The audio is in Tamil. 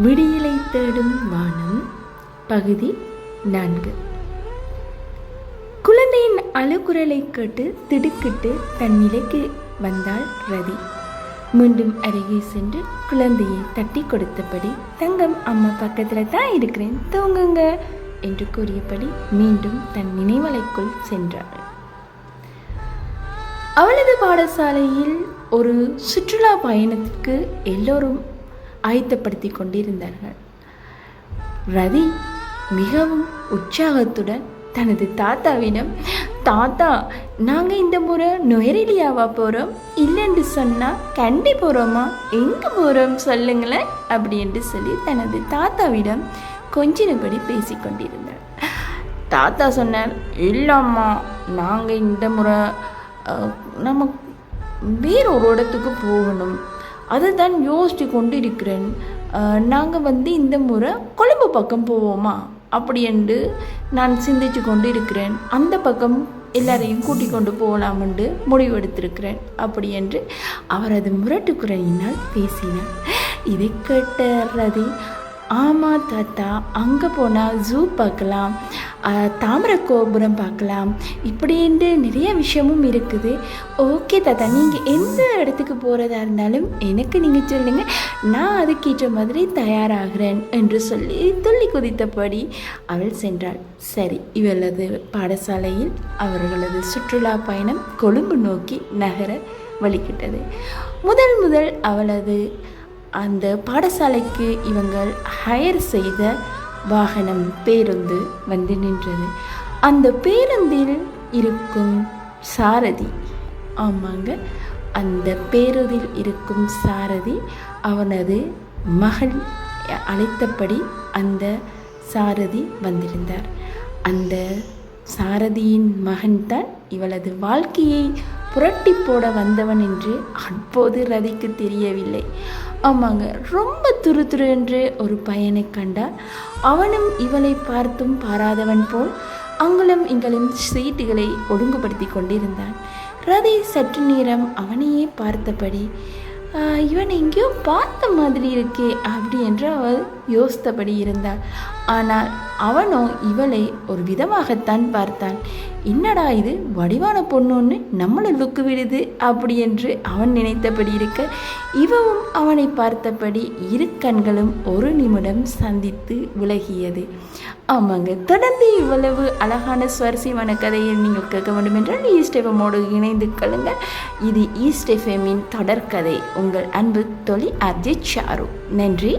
விடியலை தேடும் வானம் பகுதி நான்கு. குழந்தையின் அழுகுரலை கேட்டு திடுக்கிட்டு தன் நிலைக்கு வந்தாள் ரதி. மீண்டும் அருகே சென்று குழந்தையை தட்டி கொடுத்தபடி தங்கம் அம்மா பக்கத்தில் தான் இருக்கிறேன் தூங்குங்க என்று கூறியபடி மீண்டும் தன் நினைவலைக்குள் சென்றாள். அவளது பாடசாலையில் ஒரு சுற்றுலா பயணத்திற்கு எல்லோரும் ஆயத்தப்படுத்தி கொண்டிருந்தார்கள் ரதி மிகவும் உற்சாகத்துடன் தனது தாத்தாவிடம் தாத்தா நாங்கள் இந்த முறை நொயரிலியாவா போகிறோம் இல்லைன்னு சொன்னால் கண்டி போகிறோமா எங்கே போகிறோம் சொல்லுங்களேன் அப்படி என்று சொல்லி தனது தாத்தாவிடம் கொஞ்சினபடி பேசிக்கொண்டிருந்தார் தாத்தா சொன்னார் இல்லைம்மா நாங்கள் இந்த முறை அஹ், நம்ம வேறொரு இடத்துக்கு போகணும். அதை தான் யோசித்து கொண்டு இருக்கிறேன் நாங்கள் வந்து இந்த முறை கொழும்பு பக்கம் போவோமா? அப்படி என்று நான் சிந்திச்சு கொண்டு இருக்கிறேன் அந்த பக்கம் எல்லாரையும் கூட்டிக் கொண்டு போகலாமென்று முடிவெடுத்திருக்கிறேன். அப்படி என்று அவரது முரட்டு குரலினால் பேசினார். இதை கேட்ட ரதி ஆமாம் தாத்தா அங்கே போனால் ஜூ பார்க்கலாம். தாமரை கோபுரம் பார்க்கலாம். இப்படின்ட்டு நிறைய விஷயமும் இருக்குது. ஓகே தாத்தா நீங்கள் எந்த இடத்துக்கு போகிறதா இருந்தாலும் எனக்கு நீங்கள் சொல்லுங்கள் நான் அதுக்கேற்ற மாதிரி தயாராகிறேன் என்று சொல்லி துள்ளி குதித்தபடி அவள் சென்றாள். சரி இவளது பாடசாலையில் அவர்களது சுற்றுலா பயணம் கொழும்பு நோக்கி நகர வழிகிட்டது. முதல் முதல் அவளது அந்த பாடசாலைக்கு இவங்கள் ஹயர் செய்த வாகனம் பேருந்து வந்து நின்றது. அந்த பேருந்தில் இருக்கும் சாரதி ஆமாங்க அந்த பேருந்தில் இருக்கும் சாரதி அவனது மகள் அழைத்தபடி அந்த சாரதி வந்திருந்தார். அந்த சாரதியின் மகன்தான் இவளது வாழ்க்கையை புரட்டி போட வந்தவன் என்று அப்போது ரதிக்கு தெரியவில்லை. ஆமாங்க ரொம்ப துரு துரு என்று ஒரு பையனை கண்டார் அவனும் இவளை பார்த்தும் பாராதவன் போல் அங்குளும் இங்களும் சீட்டுகளை ஒழுங்குபடுத்தி கொண்டிருந்தான். ரதி சற்று நேரம் அவனையே பார்த்தபடி இவன் எங்கேயோ பார்த்த மாதிரி இருக்கே அப்படி என்று அவள் யோசித்தபடி இருந்தாள். ஆனால் அவனோ இவளை ஒரு விதமாகத்தான் பார்த்தான் என்னடா இது? வடிவான பொண்ணுன்னு நம்மளை லுக்கு விடுது அப்படி என்று அவன் நினைத்தபடி இருக்க இவவும் அவனை பார்த்தபடி இரு கண்களும் ஒரு நிமிடம் சந்தித்து விலகியது. ஆமாங்க தொடர்ந்து இவ்வளவு அழகான சுவாரஸ்யமான கதையை நீங்கள் கேட்க வேண்டும் என்றால் ஈஸ்ட் இணைந்து கொள்ளுங்கள். இது ஈஸ்ட் தொடர்கதை. உங்கள் அன்பு தொழி அர்ஜித் ஷாரு. நன்றி.